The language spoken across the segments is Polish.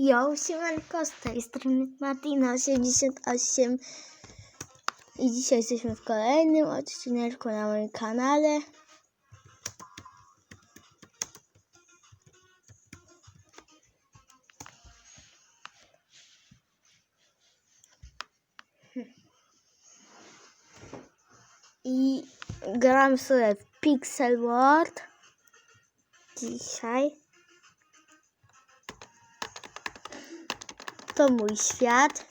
Yo, siemanko, z tej strony Martina88 i dzisiaj jesteśmy w kolejnym odcineczku na moim kanale. I gram sobie w Pixel World dzisiaj. To mój świat.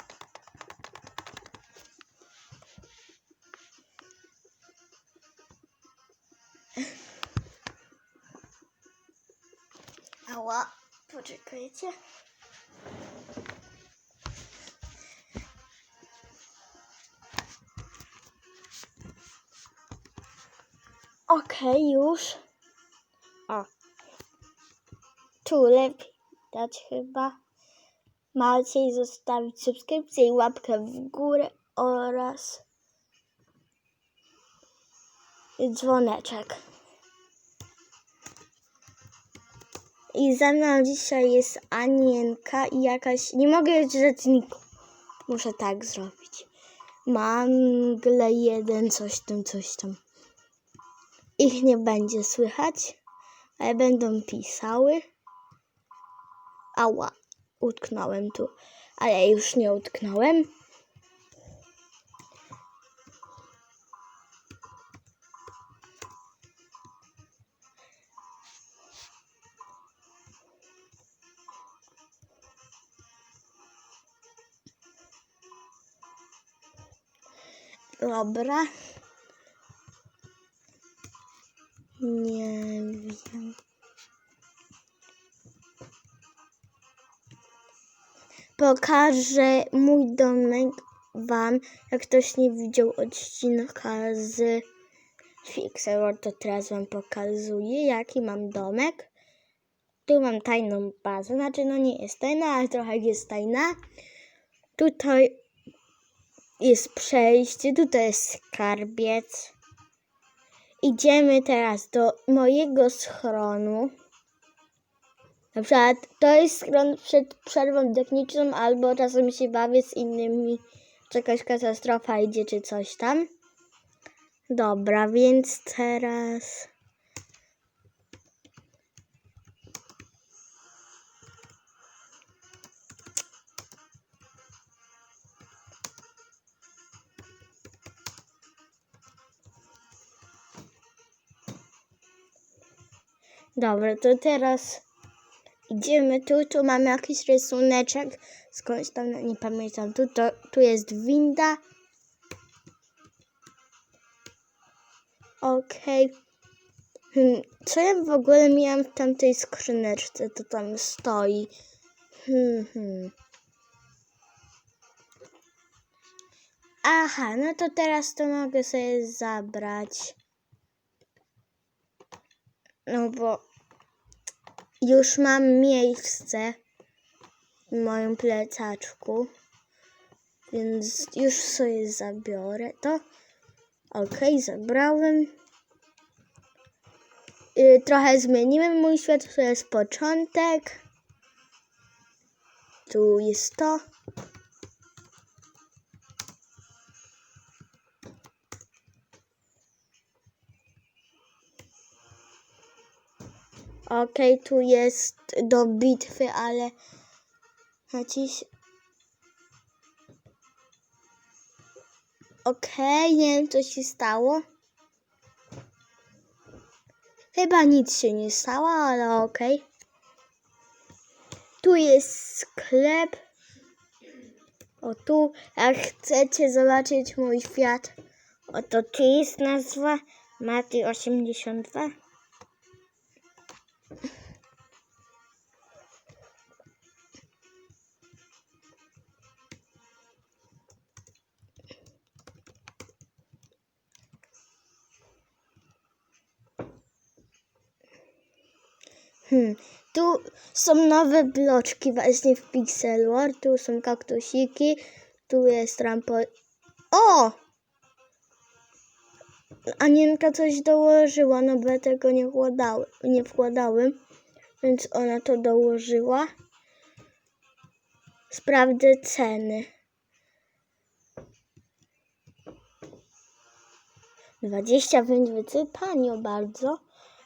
Ała, poczekajcie. Okej, już. O. Tu lepiej dać chyba. Macie zostawić subskrypcję i łapkę w górę oraz dzwoneczek. I ze mną dzisiaj jest Anienka i jakaś... Nie mogę już rzeczniku. Muszę tak zrobić. Mangle jeden, coś tam, coś tam. Ich nie będzie słychać, ale będą pisały. Ała, utknąłem tu, ale już nie utknąłem. Dobra. Nie Pokażę mój domek wam. Jak ktoś nie widział odcinka z Fixer, to teraz wam pokazuję, jaki mam domek. Tu mam tajną bazę, znaczy no nie jest tajna, ale trochę jest tajna. Tutaj jest przejście, tutaj jest skarbiec. Idziemy teraz do mojego schronu. Na przykład to jest schron przed przerwą techniczną, albo czasem się bawię z innymi, jakaś katastrofa idzie, czy coś tam. Dobra, więc teraz... Dobra, to teraz idziemy tu, tu mamy jakiś rysuneczek, skądś tam, nie pamiętam, tu, to, tu jest winda. Okej. Hmm, co ja w ogóle miałam w tamtej skrzyneczce, to tam stoi. Hmm, hmm. Aha, no to teraz to mogę sobie zabrać. No bo już mam miejsce w moim plecaczku, więc już sobie zabiorę to. Ok, zabrałem. Y, trochę zmieniłem mój świat, to jest początek. Tu jest to. Okej, tu jest do bitwy, ale naciś... Okej, nie wiem co się stało. Chyba nic się nie stało, ale okej. Tu jest sklep. O tu, jak chcecie zobaczyć mój świat, oto tu jest nazwa Mati82. Hmm. Tu są nowe bloczki właśnie w Pixel World. Tu są kaktusiki. Tu jest trampo... O! Anienka coś dołożyła, no bo ja tego nie, wkładałem, nie wkładałem. Więc ona to dołożyła. sprawdzę ceny. 25 wycy, tanio bardzo,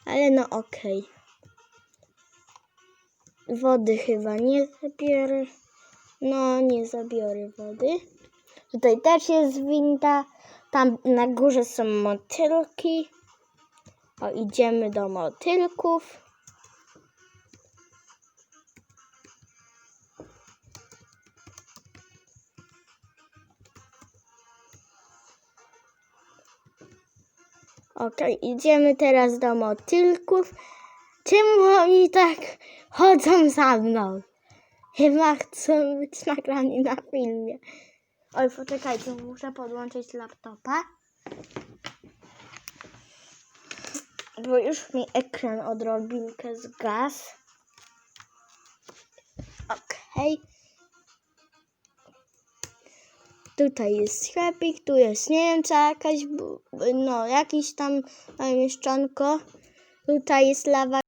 ale no okej. Wody chyba nie zabiorę. No, nie zabiorę wody. Tutaj też jest winda. Tam na górze są motylki. O, idziemy do motylków. Okej, idziemy teraz do motylków. Czemu oni tak chodzą za mną? Chyba chcą być nagrani na filmie. Oj, poczekajcie, muszę podłączyć laptopa. Bo już mi ekran odrobinkę zgasł. Okej. Tutaj jest sklepik, tu jest Niemca jakaś, no jakiś tam mieszczonko. Tutaj jest lawa